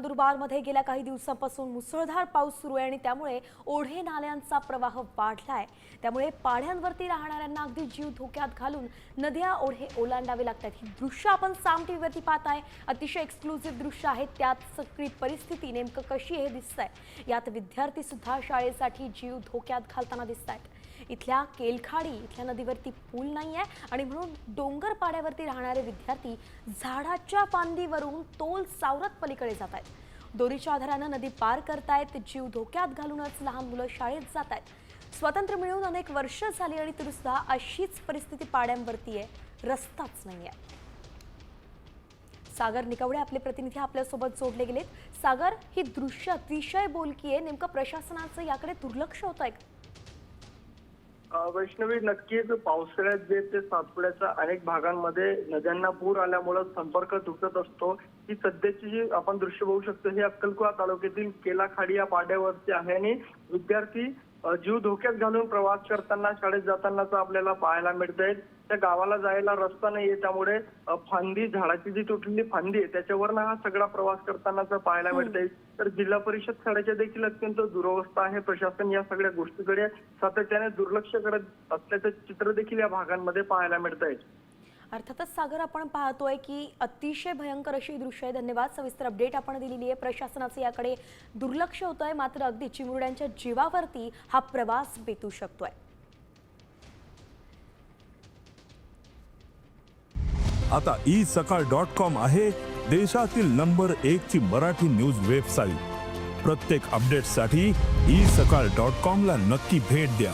नंदुरबारमध्ये गेल्या काही दिवसांपासून मुसळधार पाऊस सुरू आहे आणि त्यामुळे ओढे नाल्यांचा प्रवाह वाढलाय. त्यामुळे पाढ्यांवरती राहणाऱ्यांना अगदी जीव धोक्यात घालून नद्या ओढे ओलांडावे लागतात. ही दृश्य आपण साम टीव्हीवरती आहे. अतिशय एक्सक्लुझिव्ह दृश्य आहे. त्यात सगळी परिस्थिती नेमकं कशी हे दिसत आहे यात विद्यार्थी सुद्धा शाळेसाठी जीव धोक्यात घालताना दिसत आहेत इथल्या केलखाडी इथल्या नदीवरती पूल नाही आहे आणि म्हणून डोंगर पाड्यावरती राहणारे विद्यार्थी झाडाच्या फांदीवरून तोल सावरत पलीकडे जात आहेत. दोरीच्या आधारानं नदी पार करतायत जीव धोक्यात घालूनच लहान मुलं शाळेत जात आहेत. स्वातंत्र्य मिळून अनेक वर्ष झाली आणि तरी अशीच परिस्थिती पाड्यांवरती आहे. रस्ताच नाही आहे सागर निकवडे आपले प्रतिनिधी आपल्यासोबत जोडले गेलेत. सागर ही दृश्य अतिशय बोलकी आहे. नेमकं प्रशासनाचं याकडे दुर्लक्ष होत आहे वैष्णवी नक्कीच पावसाळ्यात जे ते सातपुड्याच्या अनेक भागांमध्ये नद्यांना पूर आल्यामुळे संपर्क तुटत असतो. ही सध्याची जी आपण दृश्य बघू शकतो हे अक्कलकुवा तालुक्यातील केलाखाडी या पाड्यावरती आहे आणि विद्यार्थी जीव धोक्यात घालून प्रवास करताना शाळेत जातानाच आपल्याला पाहायला मिळत आहेत त्या गावाला जायला रस्ता नाहीये त्यामुळे फांदी झाडाची जी तुटलेली फांदी आहे त्याच्यावरनं हा सगळा प्रवास करतानाच पाहायला मिळत आहे तर जिल्हा परिषद शाळेच्या देखील अत्यंत दुरवस्था आहे. प्रशासन या सगळ्या गोष्टीकडे सातत्याने दुर्लक्ष करत असल्याचं चित्र देखील या भागांमध्ये पाहायला मिळत आहे अर्थातच सागर आपण पाहतोय की अतिशय भयंकर अशी दृश्य आहे. धन्यवाद. सविस्तर अपडेट आपण दिलेली आहे. प्रशासनाचं याकडे दुर्लक्ष होतंय. मात्र अगदी चिमुरड्यांच्या जीवावरती हा प्रवास बेतू शकतोय. आता ई सकाळ डॉट कॉम आहे देशातील नंबर एक ची मराठी न्यूज वेबसाईट प्रत्येक अपडेटसाठी ई सकाळ डॉट कॉम ला नक्की भेट द्या.